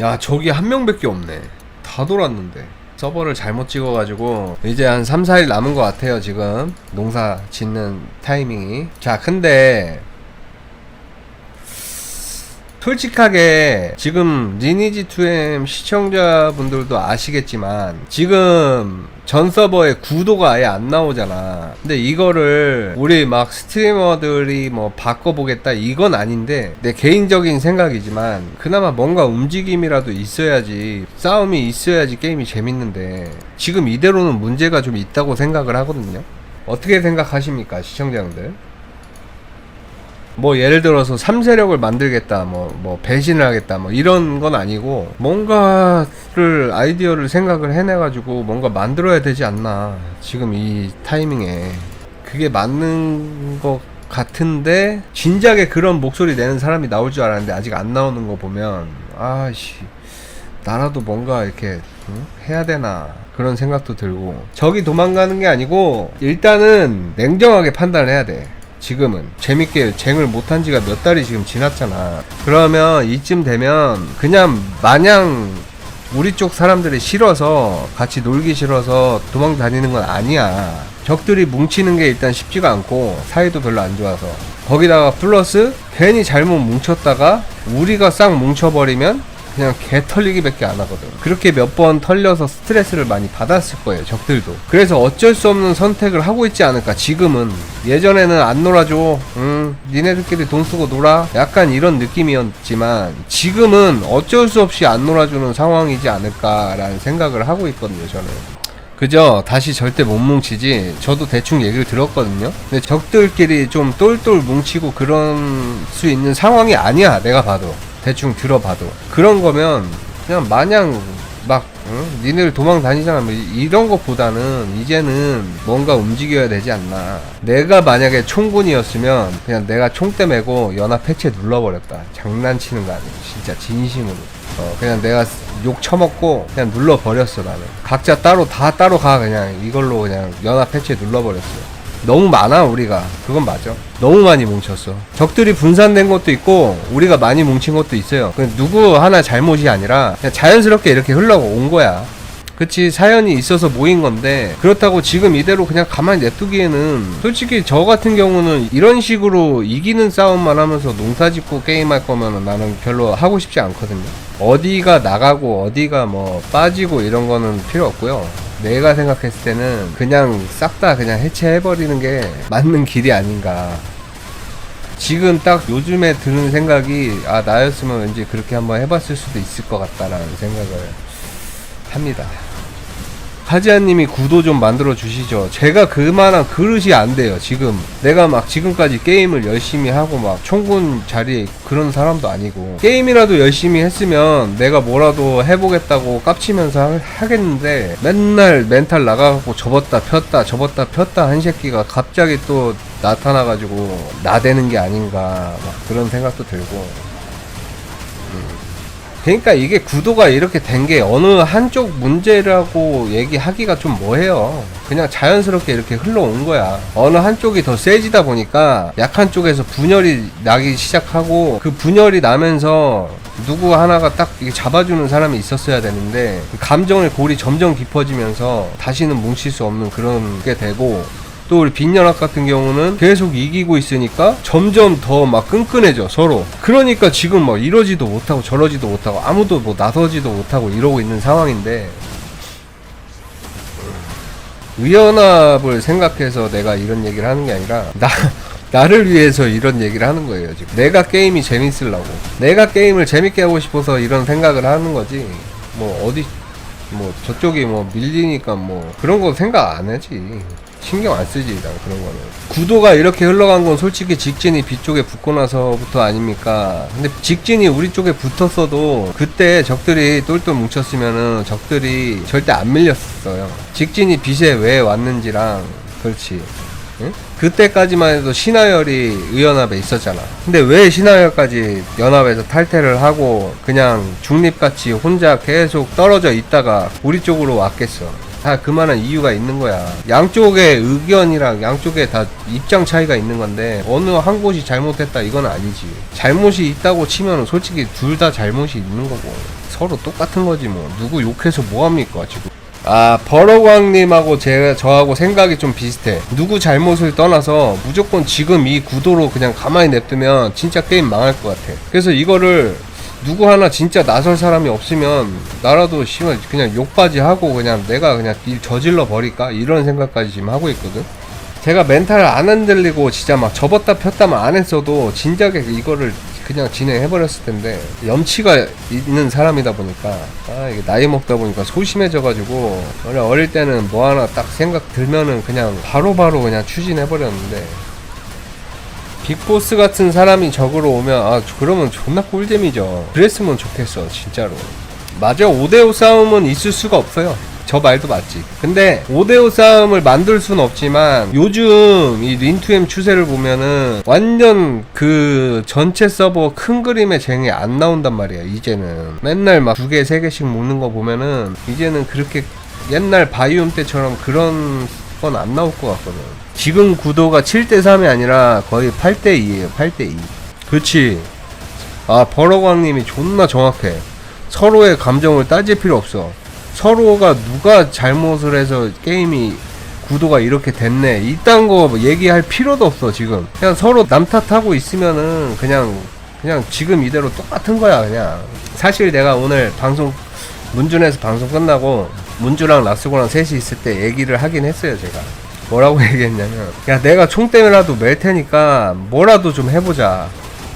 야 저기 한 명밖에 없네. 다 돌았는데. 서버를 잘못 찍어가지고 이제 한 3, 4일 남은 것 같아요 지금. 농사 짓는 타이밍이. 자 근데 솔직하게 지금 리니지2M 시청자분들도 아시겠지만 지금 전 서버에 구도가 아예 안 나오잖아. 근데 이거를 우리 막 스트리머들이 뭐 바꿔보겠다 이건 아닌데 내 개인적인 생각이지만 그나마 뭔가 움직임이라도 있어야지 싸움이 있어야지 게임이 재밌는데 지금 이대로는 문제가 좀 있다고 생각을 하거든요. 어떻게 생각하십니까 시청자분들 뭐 예를 들어서 3세력을 만들겠다 뭐 뭐 배신을 하겠다 뭐 이런 건 아니고 뭔가를 아이디어를 생각을 해내 가지고 뭔가 만들어야 되지 않나 지금 이 타이밍에. 그게 맞는 것 같은데 진작에 그런 목소리 내는 사람이 나올 줄 알았는데 아직 안 나오는 거 보면 아씨 나라도 뭔가 이렇게 응? 해야 되나 그런 생각도 들고. 저기 도망가는 게 아니고 일단은 냉정하게 판단을 해야 돼 지금은 재밌게 쟁을 못한 지가 몇 달이 지금 지났잖아. 그러면 이쯤 되면 그냥 마냥 우리 쪽 사람들이 싫어서 같이 놀기 싫어서 도망 다니는 건 아니야. 적들이 뭉치는 게 일단 쉽지가 않고 사이도 별로 안 좋아서. 거기다가 플러스 괜히 잘못 뭉쳤다가 우리가 싹 뭉쳐버리면 그냥 개 털리기밖에 안 하거든. 그렇게 몇 번 털려서 스트레스를 많이 받았을 거예요, 적들도. 그래서 어쩔 수 없는 선택을 하고 있지 않을까, 지금은. 예전에는 안 놀아줘. 응, 니네들끼리 돈 쓰고 놀아. 약간 이런 느낌이었지만, 지금은 어쩔 수 없이 안 놀아주는 상황이지 않을까라는 생각을 하고 있거든요, 저는. 그죠? 다시 절대 못 뭉치지. 저도 대충 얘기를 들었거든요. 근데 적들끼리 좀 똘똘 뭉치고 그런 수 있는 상황이 아니야. 내가 봐도. 대충 들어봐도. 그런 거면 그냥 마냥 막 응? 니네들 도망 다니잖아. 뭐 이- 이런 것보다는 이제는 뭔가 움직여야 되지 않나. 내가 만약에 총군이었으면 그냥 내가 총대 메고 연합 해체 눌러버렸다. 장난치는 거 아니고 진짜 진심으로. 어, 그냥 내가 욕 처먹고 그냥 눌러버렸어 나는. 각자 따로 다 따로 가 그냥. 이걸로 그냥 연합 해체 눌러버렸어 너무 많아 우리가. 그건 맞아. 너무 많이 뭉쳤어. 적들이 분산된 것도 있고 우리가 많이 뭉친 것도 있어요. 그 누구 하나 잘못이 아니라 그냥 자연스럽게 이렇게 흘러온 거야. 그치 사연이 있어서 모인 건데 그렇다고 지금 이대로 그냥 가만히 냅두기에는 솔직히 저 같은 경우는 이런 식으로 이기는 싸움만 하면서 농사 짓고 게임할 거면은 나는 별로 하고 싶지 않거든요. 어디가 나가고 어디가 뭐 빠지고 이런 거는 필요 없고요 내가 생각했을 때는 그냥 싹 다 그냥 해체해버리는 게 맞는 길이 아닌가 지금 딱 요즘에 드는 생각이 아 나였으면 왠지 그렇게 한번 해봤을 수도 있을 것 같다라는 생각을 합니다. 하지아님이 구도 좀 만들어 주시죠. 제가 그만한 그릇이 안 돼요. 지금 내가 막 지금까지 게임을 열심히 하고 막 총군 자리에 그런 사람도 아니고 게임이라도 열심히 했으면 내가 뭐라도 해보겠다고 깝치면서 하- 하겠는데 맨날 멘탈 나가고 접었다 폈다 접었다 폈다 한 새끼가 갑자기 또 나타나가지고 나대는 게 아닌가 막 그런 생각도 들고 그러니까 이게 구도가 이렇게 된 게 어느 한쪽 문제라고 얘기하기가 좀 뭐해요. 그냥 자연스럽게 이렇게 흘러온 거야. 어느 한쪽이 더 세지다 보니까 약한 쪽에서 분열이 나기 시작하고 그 분열이 나면서 누구 하나가 딱 잡아주는 사람이 있었어야 되는데 그 감정의 골이 점점 깊어지면서 다시는 뭉칠 수 없는 그런 게 되고 또 우리 빈연합 같은 경우는 계속 이기고 있으니까 점점 더 막 끈끈해져 서로. 그러니까 지금 막 이러지도 못하고 저러지도 못하고 아무도 뭐 나서지도 못하고 이러고 있는 상황인데 의연합을 생각해서 내가 이런 얘기를 하는 게 아니라 나 나를 위해서 이런 얘기를 하는 거예요 지금. 내가 게임이 재밌으려고. 내가 게임을 재밌게 하고 싶어서 이런 생각을 하는 거지. 뭐 어디 뭐 저쪽이 뭐 밀리니까 뭐 그런 거 생각 안 하지 신경 안 쓰지 난 그런 거는 구도가 이렇게 흘러간 건 솔직히 직진이 B 쪽에 붙고 나서부터 아닙니까 근데 직진이 우리 쪽에 붙었어도 그때 적들이 똘똘 뭉쳤으면은 적들이 절대 안 밀렸어요 직진이 B에 왜 왔는지랑 그렇지 응? 그때까지만 해도 신하열이 의연합에 있었잖아. 근데 왜 신하열까지 연합에서 탈퇴를 하고 그냥 중립같이 혼자 계속 떨어져 있다가 우리 쪽으로 왔겠어. 다 그만한 이유가 있는 거야. 양쪽의 의견이랑 양쪽에 다 입장 차이가 있는 건데 어느 한 곳이 잘못했다 이건 아니지. 잘못이 있다고 치면 솔직히 둘 다 잘못이 있는 거고 서로 똑같은 거지 뭐 누구 욕해서 뭐 합니까 지금. 아 버러광님하고 제가 저하고 생각이 좀 비슷해 누구 잘못을 떠나서 무조건 지금 이 구도로 그냥 가만히 냅두면 진짜 게임 망할 것 같아 그래서 이거를 누구 하나 진짜 나설 사람이 없으면 나라도 심한 그냥 욕바지 하고 그냥 내가 그냥 일 저질러 버릴까? 이런 생각까지 지금 하고 있거든. 제가 멘탈 안 흔들리고 진짜 막 접었다 폈다만 안 했어도 진작에 이거를 그냥 진행해 버렸을 텐데 염치가 있는 사람이다 보니까 아 이게 나이 먹다 보니까 소심해져 가지고 원래 어릴 때는 뭐 하나 딱 생각 들면은 그냥 바로바로 그냥 추진해 버렸는데 빅보스 같은 사람이 적으로 오면 아 그러면 존나 꿀잼이죠. 그랬으면 좋겠어 진짜로. 맞아 5대5 싸움은 있을 수가 없어요. 저 말도 맞지. 근데 5대5 싸움을 만들 순 없지만 요즘 이 린투엠 추세를 보면은 완전 그 전체 서버 큰 그림의 쟁이 안 나온단 말이야 이제는. 맨날 막 두 개 세 개씩 먹는 거 보면은 이제는 그렇게 옛날 바이옴 때처럼 그런 건 안 나올 것 같거든 지금 구도가 7대3이 아니라 거의 8대2에요. 8대2 그렇지 아 버러광님이 존나 정확해. 서로의 감정을 따질 필요 없어. 서로가 누가 잘못을 해서 게임이 구도가 이렇게 됐네. 이딴 거뭐 얘기할 필요도 없어 지금. 그냥 서로 남 탓하고 있으면은 그냥 그냥 지금 이대로 똑같은 거야 그냥. 사실 내가 오늘 방송 문준에서 방송 끝나고 문주랑 라스고랑 셋이 있을 때 얘기를 하긴 했어요 제가 뭐라고 얘기했냐면 야 내가 총대라도 맬 테니까 뭐라도 좀 해보자.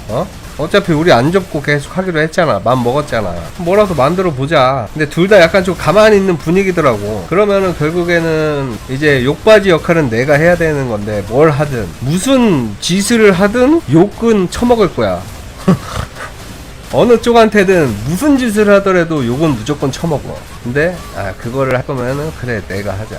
어? 어차피 우리 안 접고 계속 하기로 했잖아. 맘 먹었잖아. 뭐라도 만들어 보자. 근데 둘 다 약간 좀 가만히 있는 분위기더라고. 그러면은 결국에는 이제 욕바지 역할은 내가 해야 되는 건데 뭘 하든 무슨 짓을 하든 욕은 처먹을 거야. 어느 쪽한테든 무슨 짓을 하더라도 욕은 무조건 처먹어. 근데 아 그거를 할 거면은 그래 내가 하자